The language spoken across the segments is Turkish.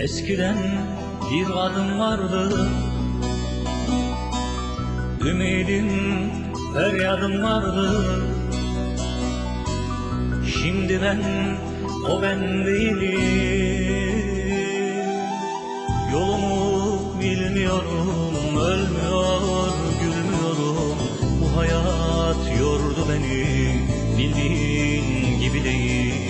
Eskiden bir adım vardı. Ümidim feryadım vardı. Şimdi ben o ben değilim. Yolumu bilmiyorum Ölmüyor gülmüyorum. Bu hayat yordu beni Bildiğin gibi değil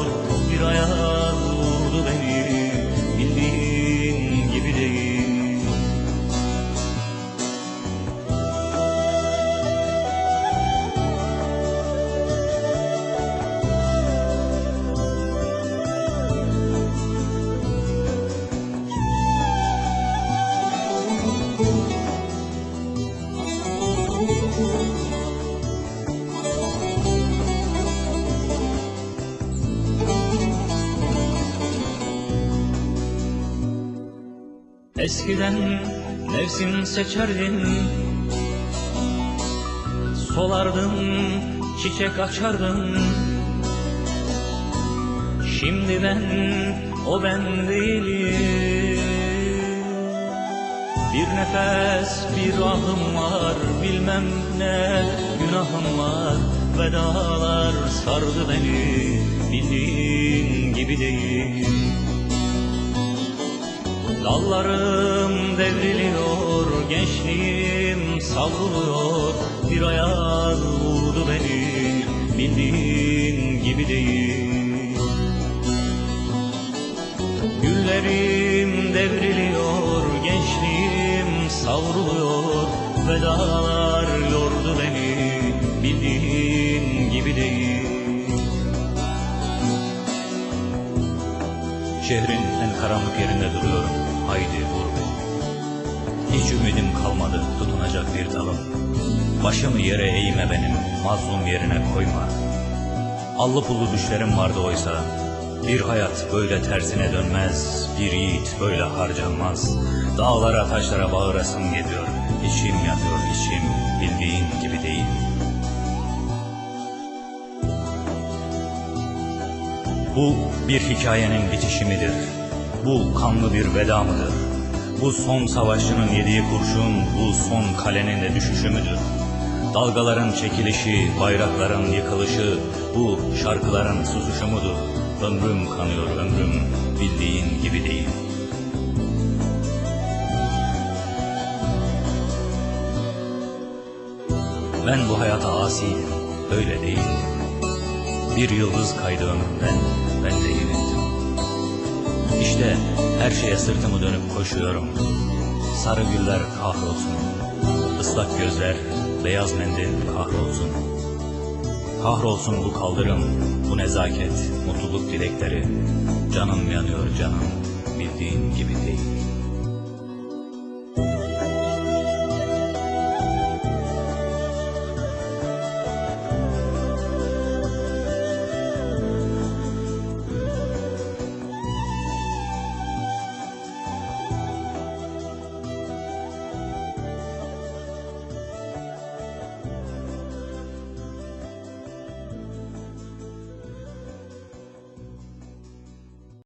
Eskiden mevsim seçerdin Solardın, çiçek açardın. Şimdi ben o ben değilim. Bir nefes bir ahım var Bilmem ne günahım var. Vedalar sardı beni Bildiğin gibi değil Dallarım devriliyor, gençliğim savruluyor. Bir ayaz vurdu beni, bildiğin gibi değil. Güllerim devriliyor, gençliğim savruluyor. Vedalar yordu beni, bildiğin gibi değil. Şehrin en karanlık yerinde duruyorum. Haydi vur. Hiç ümidim kalmadı tutunacak bir dalım. Başımı yere eğme benim, mazlum yerine koyma. Allı pullu düşlerim vardı oysa. Bir hayat böyle tersine dönmez, bir yiğit böyle harcanmaz. Dağlara taşlara bağırasım geliyor. İçim yanıyor içim, bildiğin gibi değil. Bu bir hikayenin bitişi midir? Bu kanlı bir veda mıdır? Bu son savaşçının yediği kurşun, bu son kalenin de düşüşü müdür? Dalgaların çekilişi, bayrakların yıkılışı, bu şarkıların susuşu mudur? Ömrüm kanıyor ömrüm, bildiğin gibi değil. Ben bu hayata asiyim, öyle değil. Bir yıldız kaydı ömrümden, ben de yenildim. İşte her şeye sırtımı dönüp koşuyorum. Sarı güller kahrolsun, ıslak gözler, beyaz mendil kahrolsun. Kahrolsun bu kaldırım, bu nezaket, mutluluk dilekleri. Canım yanıyor canım, bildiğin gibi değil.